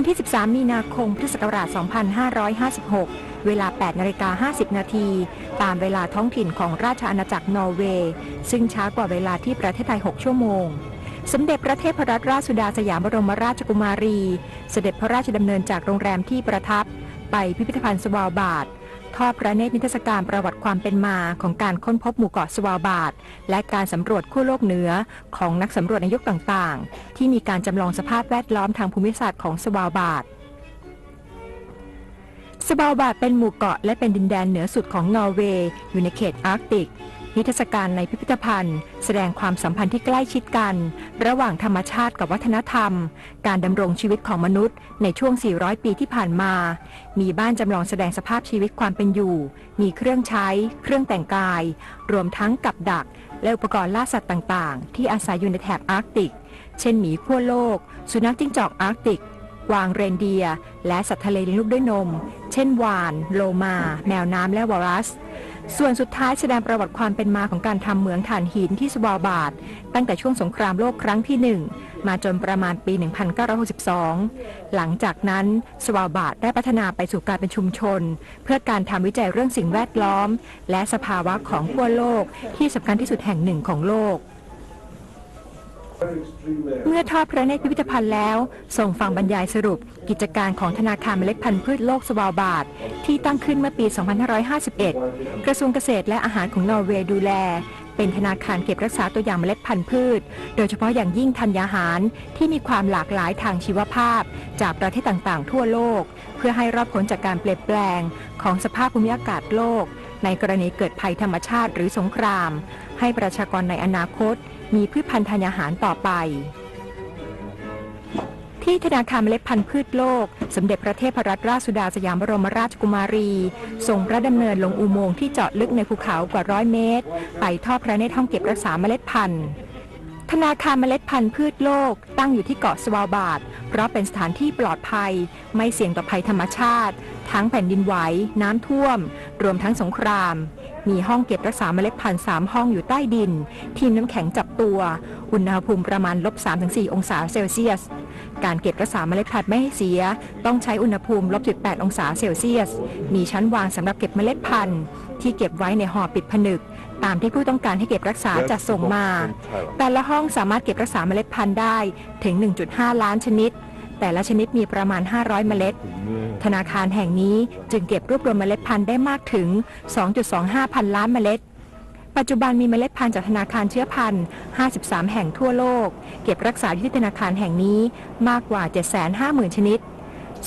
วันที่ 13 มีนาคม พุทธศักราช 2556 เวลา 8 นาฬิกา 50 นาที ตามเวลาท้องถิ่นของราชอาณาจักรนอร์เวย์ ซึ่งช้ากว่าเวลาที่ประเทศไทย 6 ชั่วโมง สมเด็จพระเทพรัตนราชสุดาสยามบรมราชกุมารี เสด็จพระราชดำเนินจากโรงแรมที่ประทับ ไปพิพิธภัณฑ์สวาบาด ทอดพระเนตรนิทรรศการประวัติความเป็นมาของการค้นพบหมู่เกาะสวาบาดและการสำรวจขั้วโลกเหนือของนักสำรวจในยุคต่างๆ ที่มีการจำลองสภาพแวดล้อมทางภูมิศาสตร์ของสวาบาดสวาบาดเป็นหมู่เกาะและเป็นดินแดนเหนือสุดของนอร์เวย์อยู่ในเขตอาร์กติก นิทรรศการในพิพิธภัณฑ์ แสดงความสัมพันธ์ที่ใกล้ชิดกัน ระหว่างธรรมชาติกับวัฒนธรรม การดำรงชีวิตของมนุษย์ ในช่วง 400 ปีที่ผ่านมา มีบ้านจำลองแสดงสภาพชีวิตความเป็นอยู่ มีเครื่องใช้ เครื่องแต่งกาย รวมทั้งกับดัก และอุปกรณ์ล่าสัตว์ต่าง ๆ ที่อาศัยอยู่ในแถบอาร์กติก เช่นหมีขั้วโลก สุนัขจิ้งจอกอาร์กติกกวางเรนเดียร์และสัตว์ทะเลเลี้ยงลูกด้วยนม เช่นวาน โลมา แมวน้ำและวอรัส ส่วนสุดท้ายแสดงประวัติความเป็นมาของการทำเหมืองถ่านหินที่สวาบาดตั้งแต่ช่วงสงครามโลกครั้งที่ 1 มาจนประมาณปี 1962 หลังจากนั้นสวาบาดได้พัฒนาไปสู่การเป็นชุมชน เพื่อการทำวิจัยเรื่องสิ่งแวดล้อม และสภาวะของขั้วโลกที่สำคัญที่สุดแห่งหนึ่งของโลก เมื่อทอดพระเนตรพิพิธภัณฑ์แล้วส่งฟังบรรยายสรุป กิจการของธนาคารเมล็ดพันธุ์พืชโลกสวาบาดที่ตั้งขึ้นเมื่อปี 2551 กระทรวงเกษตรและอาหารของนอร์เวย์ดูแล เป็นธนาคารเก็บรักษาตัวอย่างเมล็ดพันธุ์พืช โดยเฉพาะอย่างยิ่งธัญญาหารที่มีความหลากหลายทางชีวภาพ จากประเทศต่างๆ ทั่วโลก เพื่อให้รอดพ้นจากการเปลี่ยนแปลง ของสภาพภูมิอากาศโลก ในกรณีเกิดภัยธรรมชาติหรือสงคราม ให้ประชากรในอนาคต มีพืชพันธุ์ธัญญาหารต่อไป ที่ธนาคารเมล็ดพันธุ์พืชโลก สมเด็จพระเทพรัตนราชสุดาสยามบรมราชกุมารีทรงพระดำเนินลงอุโมงค์ที่เจาะลึกในภูเขากว่าร้อยเมตร ไปทอดพระเนตรห้องเก็บรักษาเมล็ดพันธุ์ธนาคารเมล็ดพันธุ์พืชโลก ตั้งอยู่ที่เกาะสวาบาดเพราะเป็นสถานที่ปลอดภัย ไม่เสี่ยงต่อภัยธรรมชาติ ทั้งแผ่นดินไหว น้ำท่วม รวมทั้งสงคราม มีห้องเก็บรักษาเมล็ดพันธุ์3ห้องอยู่ใต้ดิน ทีมน้ำแข็งจับตัว อุณหภูมิประมาณลบ3-4 องศาเซลเซียส การเก็บรักษาเมล็ดพันธุ์ไม่ให้เสีย ต้องใช้อุณหภูมิลบ18 องศาเซลเซียส มีชั้นวางสำหรับเก็บเมล็ดพันธุ์ที่เก็บไว้ในห่อปิดผนึก ตามที่ผู้ต้องการให้เก็บรักษาจัดส่งมา แต่ละห้องสามารถเก็บรักษาเมล็ดพันธุ์ได้ถึง 1.5 ล้านชนิด แต่ละชนิดมีประมาณ 500 เมล็ด ธนาคารแห่งนี้จึงเก็บรวบรวมเมล็ดพันธุ์ได้มากถึง 2.25 พันล้านเมล็ด ปัจจุบันมีเมล็ดพันธุ์จากธนาคารเชื้อพันธุ์ 53 แห่งทั่วโลก เก็บรักษาอยู่ที่ธนาคารแห่งนี้มากกว่า 750,000 ชนิด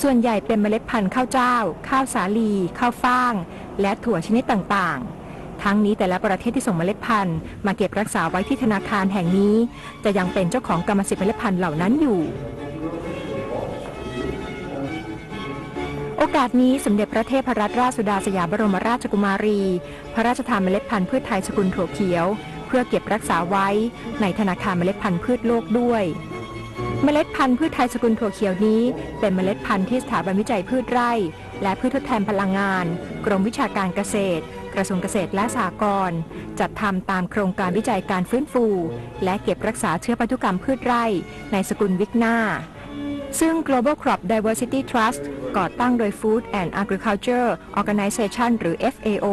ส่วนใหญ่เป็นเมล็ดพันธุ์ข้าวเจ้า ข้าวสาลี ข้าวฟ่าง และถั่วชนิดต่างๆทั้งนี้แต่ละประเทศที่ส่งเมล็ดพันธุ์มาเก็บรักษาไว้ที่ธนาคารแห่งนี้ จะยังเป็นเจ้าของกรรมสิทธิ์เมล็ดพันธุ์เหล่านั้นอยู่ โอกาสนี้สมเด็จพระเทพรัตนราชสุดาสยามบรมราชกุมารี พระราชทานเมล็ดพันธุ์พืชไทยสกุลถั่วเขียว เพื่อเก็บรักษาไว้ในธนาคารเมล็ดพันธุ์พืชโลกด้วย เมล็ดพันธุ์พืชไทยสกุลถั่วเขียวนี้ เป็นเมล็ดพันธุ์ที่สถาบันวิจัยพืชไร่ และพืชทดแทนพลังงาน กรมวิชาการเกษตร กระทรวงเกษตรและสหกรณ์จัดทำตามโครงการวิจัยการฟื้นฟู และเก็บรักษาเชื้อพันธุกรรมพืชไร่ ในสกุลวิกนา ซึ่ง Global Crop Diversity Trust ก่อตั้งโดย Food and Agriculture Organization หรือ FAO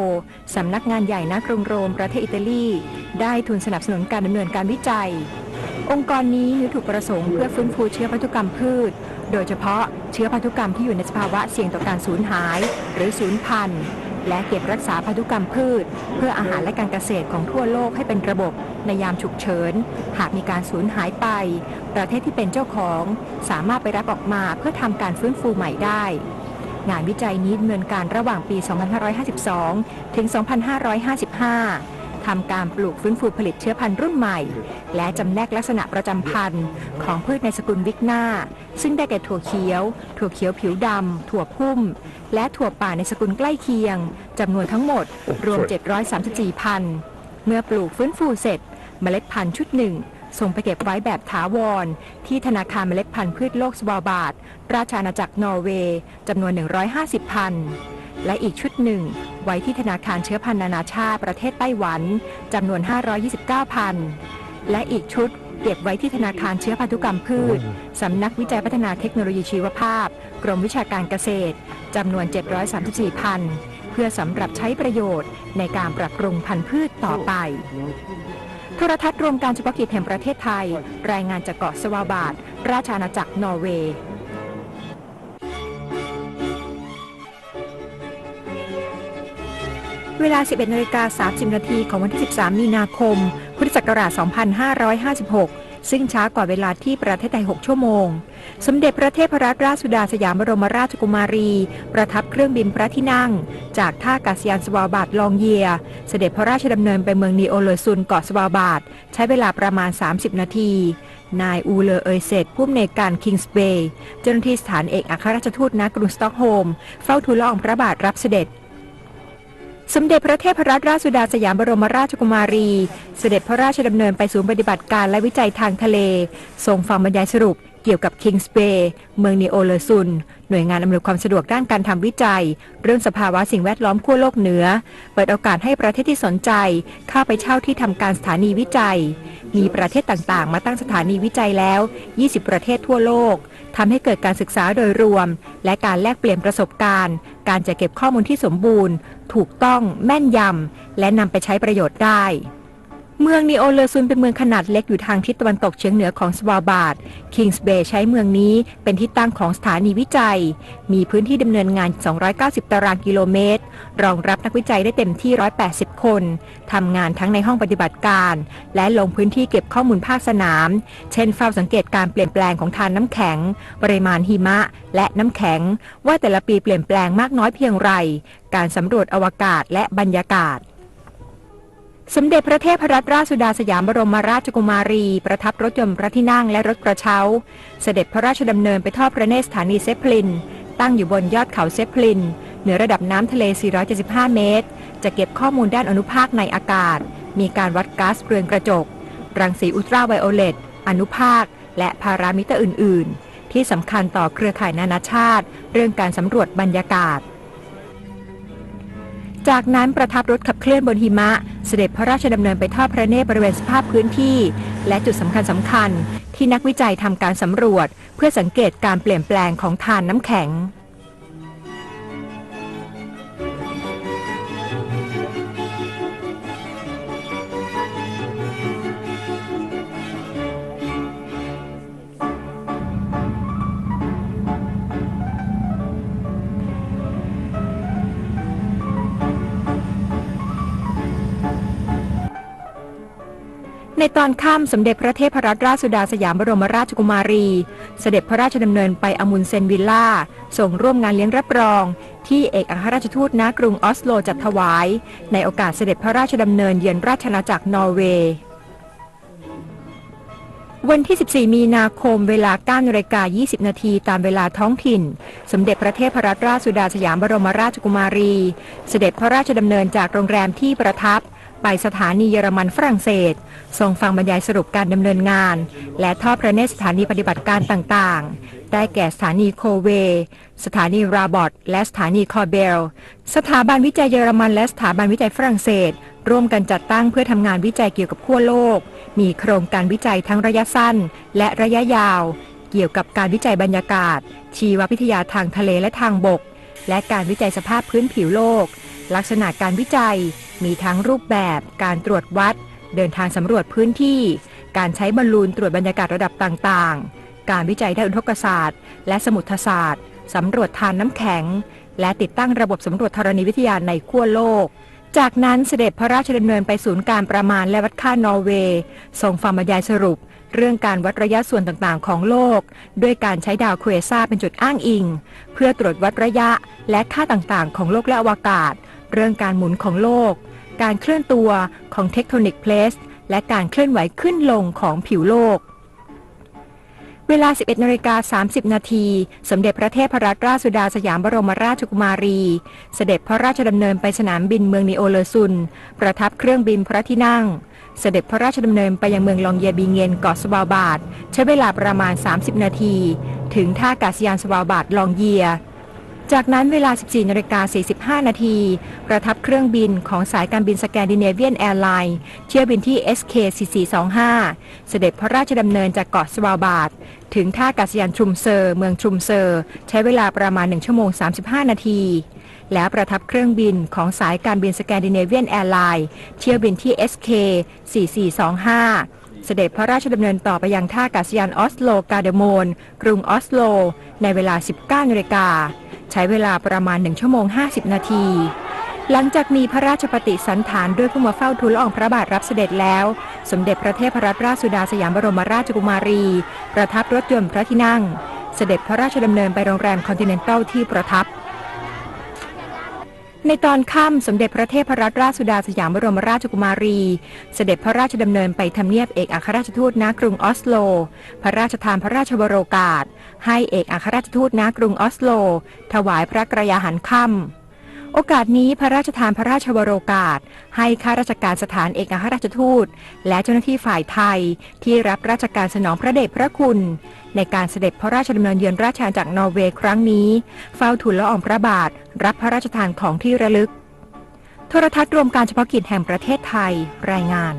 สำนักงานใหญ่ณกรุงโรมประเทศอิตาลี ได้ทุนสนับสนุนการดำเนินการวิจัย องค์กรนี้มีวัตถุประสงค์เพื่อฟื้นฟูเชื้อพันธุกรรมพืช โดยเฉพาะเชื้อพันธุกรรมที่อยู่ในสภาวะเสี่ยงต่อการสูญหาย หรือสูญพันธุ์ และเก็บรักษาพันธุกรรมพืช เพื่ออาหารและการเกษตรของทั่วโลกให้เป็นระบบในยามฉุกเฉิน หากมีการสูญหายไป ประเทศที่เป็นเจ้าของ สามารถไปรับออกมาเพื่อทำการฟื้นฟูใหม่ได้ งานวิจัยนี้ดำเนินการระหว่างปี 2552 ถึง 2555 ทำการปลูกฟื้นฟูผลิตเชื้อพันธุ์รุ่นใหม่ และจำแนกลักษณะประจำพันธุ์ของพืชในสกุลวิกนาซึ่งได้แก่ถั่วเขียว ถั่วเขียวผิวดำ ถั่วพุ่ม และถั่วป่าในสกุลใกล้เคียงจำนวนทั้งหมดรวม 734 พันธุ์เมื่อปลูกฟื้นฟูเสร็จ เมล็ดพันธุ์ชุดหนึ่งส่งไปเก็บไว้แบบถาวร ที่ธนาคารเมล็ดพันธุ์พืชโลกสวาบาร์ดราชอาณาจักรนอร์เวย์จำนวน 150 พันธุ์ และอีกชุดหนึ่ง ไว้ที่ธนาคารเชื้อพันธุ์นานาชาติประเทศไต้หวันจำนวน 529 พันธุ์และอีกชุดเก็บไว้ที่ธนาคารเชื้อพันธุกรรมพืช สำนักวิจัยพัฒนาเทคโนโลยีชีวภาพ กรมวิชาการเกษตรจำนวน 734 พันธุ์เพื่อสำหรับใช้ประโยชน์ในการปรับปรุงพันธุ์พืชต่อไปโทรทัศน์รวมการเฉพาะกิจแห่งประเทศไทย รายงานจากเกาะสวาบาร์ดราชอาณาจักรนอร์เวย์ เวลา 11นาฬิกา30 นาทีของวันที่ 13 มีนาคม พุทธศักราช 2556 ซึ่งช้ากว่าเวลาที่ประเทศไทย 6 ชั่วโมง สมเด็จพระเทพรัตนราชสุดาสยามบรมราชกุมารี ประทับเครื่องบินพระที่นั่ง จากท่าอากาศยานสวาบาดลองเยีย เสด็จพระราชดำเนินไปเมืองนีโอเลซุนเกาะสวาบาดใช้เวลาประมาณ 30 นาที นายอูเลอเอยเซตผู้อำนวยการคิงส์เบย์เจ้าหน้าที่สถานเอกอัครราชทูตณกรุงสต็อกโฮล์มเฝ้าทูลละอองพระบาทรับเสด็จ สมเด็จพระเทพรัตนราชสุดาสยามบรมราชกุมารี เสด็จพระราชดำเนินไปศูนย์ปฏิบัติการและวิจัยทางทะเล ทรงฟังบรรยายสรุปเกี่ยวกับคิงส์เบย์เมืองนีโอเลซุน หน่วยงานอำนวยความสะดวกด้านการทำวิจัย เรื่องสภาวะสิ่งแวดล้อมขั้วโลกเหนือ เปิดโอกาสให้ประเทศที่สนใจ เข้าไปเช่าที่ทำการสถานีวิจัย มีประเทศต่างๆ มาตั้งสถานีวิจัยแล้ว 20 ประเทศทั่วโลก ทำให้เกิดการศึกษาโดยรวม และการแลกเปลี่ยนประสบการณ์ การจะเก็บข้อมูลที่สมบูรณ์ ถูกต้องแม่นยำและนำไปใช้ประโยชน์ได้ เมืองนีโอเลซุนเป็นเมืองขนาดเล็กอยู่ทางทิศตะวันตกเฉียงเหนือของสวาบาร์ดคิงส์เบย์ใช้เมืองนี้เป็นที่ตั้งของสถานีวิจัย มีพื้นที่ดำเนินงาน 290 ตารางกิโลเมตร รองรับนักวิจัยได้เต็มที่ 180 คนทำงานทั้งในห้องปฏิบัติการ และลงพื้นที่เก็บข้อมูลภาคสนาม เช่นเฝ้าสังเกตการเปลี่ยนแปลงของทานน้ำแข็ง ปริมาณหิมะ และน้ำแข็ง ว่าแต่ละปีเปลี่ยนแปลงมากน้อยเพียงไร การสำรวจอวกาศและบรรยากาศ สมเด็จพระเทพรัตนราชสุดาสยามบรมราชกุมารี ประทับรถยนต์พระที่นั่งและรถกระเช้า เสด็จพระราชดำเนินไปทอดพระเนตรสถานีเซปพลิน ตั้งอยู่บนยอดเขาเซปพลิน เหนือระดับน้ำทะเล 475 เมตร จะเก็บข้อมูลด้านอนุภาคในอากาศ มีการวัดก๊าซเรือนกระจก รังสีอุลตราไวโอเลต อนุภาค และพารามิเตอร์อื่น ๆ ที่สำคัญต่อเครือข่ายนานาชาติ เรื่องการสำรวจบรรยากาศ จากนั้นประทับรถขับเคลื่อนบนหิมะ เสด็จพระราชดำเนินไปทอดพระเนตรบริเวณสภาพพื้นที่ และจุดสำคัญสำคัญๆที่นักวิจัยทำการสำรวจ เพื่อสังเกตการเปลี่ยนแปลงของทานน้ำแข็ง ในตอนค่ำสมเด็จพระเทพรัตนราชสุดาสยามบรมราชกุมารี เสด็จพระราชดำเนินไปอมุนเซนวิลล่าส่งร่วมงานเลี้ยงรับรอง ที่เอกอัครราชทูตณกรุงออสโลจัดถวาย ในโอกาสเสด็จพระราชดำเนินเยือนราชอาณาจักรนอร์เวย์วันที่ 14 มีนาคม เวลา9นาฬิกา20 นาทีตามเวลาท้องถิ่น สมเด็จพระเทพรัตนราชสุดาสยามบรมราชกุมารี เสด็จพระราชดำเนินจากโรงแรมที่ประทับ ไปสถานีเยอรมันฝรั่งเศสทรงฟังบรรยายสรุปการดำเนินงาน และทอดพระเนตรสถานีปฏิบัติการต่างๆ ได้แก่สถานีโคเว สถานีราบอทและสถานีคอเบล สถาบันวิจัยเยอรมันและสถาบันวิจัยฝรั่งเศส ร่วมกันจัดตั้งเพื่อทำงานวิจัยเกี่ยวกับขั้วโลก มีโครงการวิจัยทั้งระยะสั้น และระยะยาว เกี่ยวกับการวิจัยบรรยากาศ ชีววิทยาทางทะเลและทางบก และการวิจัยสภาพพื้นผิวโลก ลักษณะการวิจัย มีทั้งรูปแบบการตรวจวัด เดินทางสำรวจพื้นที่ การใช้บอลลูนตรวจบรรยากาศระดับต่างๆ การวิจัยด้านอุทกศาสตร์ และสมุทรศาสตร์สำรวจทานน้ำแข็ง และติดตั้งระบบสำรวจธรณีวิทยาในขั้วโลก จากนั้นเสด็จพระราชดำเนินไปศูนย์การประมาณและวัดค่านอร์เวย์ทรงฟังบรรยายสรุป เรื่องการวัดระยะส่วนต่างๆ ของโลก ด้วยการใช้ดาวเครซ่าเป็นจุดอ้างอิง เพื่อตรวจวัดระยะและค่าต่างๆ ของโลกและอวกาศ เรื่องการหมุนของโลก การเคลื่อนตัวของเทคโทนิกเพลสและการเคลื่อนไหวขึ้นลงของผิวโลก เวลา 11นาฬิกา30 นาที สมเด็จพระเทพรัตนราชสุดาสยามบรมราชกุมารี เสด็จพระราชดำเนินไปสนามบินเมืองนิโอเลซุน ประทับเครื่องบินพระที่นั่ง เสด็จพระราชดำเนินไปยังเมืองลองเยบีเงนเกาะสวาบาดใช้เวลาประมาณ 30 นาที ถึงท่าอากาศยานสวาบาดลองเยีย จากนั้นเวลา 14นาฬิกา45 นาทีประทับเครื่องบินของสายการบินสแกนดิเนเวียนแอร์ไลน์เที่ยวบินที่ SK 4425 เสด็จพระราชดำเนินจากเกาะสวาลบาดถึงท่าอากาศยานทรุมเซอร์ เมืองทรุมเซอร์ ใช้เวลาประมาณ 1 ชั่วโมง 35 นาที แล้วประทับเครื่องบินของสายการบินสแกนดิเนเวียนแอร์ไลน์เที่ยวบินที่ SK 4425เสด็จพระราชดำเนินต่อไปยังท่าอากาศยานออสโลกาเดโมน กรุงออสโล ในเวลา 19นาฬิกา ใช้เวลาประมาณ 1 ชั่วโมง 50 นาที หลังจากมีพระราชปฏิสันฐานด้วยผู้มาเฝ้าทูลละอองพระบาทรับเสด็จแล้ว สมเด็จพระเทพรัตนราชสุดาสยามบรมราชกุมารี ประทับรถยนต์พระที่นั่ง เสด็จพระราชดำเนินไปโรงแรมคอนติเนนตัลที่ประทับ ในตอนค่ำสมเด็จพระเทพรัตนราชสุดาสยามบรมราชกุมารี เสด็จพระราชดำเนินไปทำเนียบเอกอัครราชทูตณกรุงออสโล พระราชทานพระราชวโรกาส ให้เอกอัครราชทูตณกรุงออสโล ถวายพระกระยาหารค่ำ โอกาสนี้พระราชทานพระราชวโรกาส ให้ข้าราชการสถานเอกอัครราชทูต และเจ้าหน้าที่ฝ่ายไทย ที่รับราชการสนองพระเดชพระคุณ ในการเสด็จพระราชดำเนินเยือนราชอาณาจักรนอร์เวย์ครั้งนี้ เฝ้าทูลละอองพระบาท รับพระราชทานของที่ระลึก โทรทัศน์รวมการเฉพาะกิจแห่งประเทศไทย รายงาน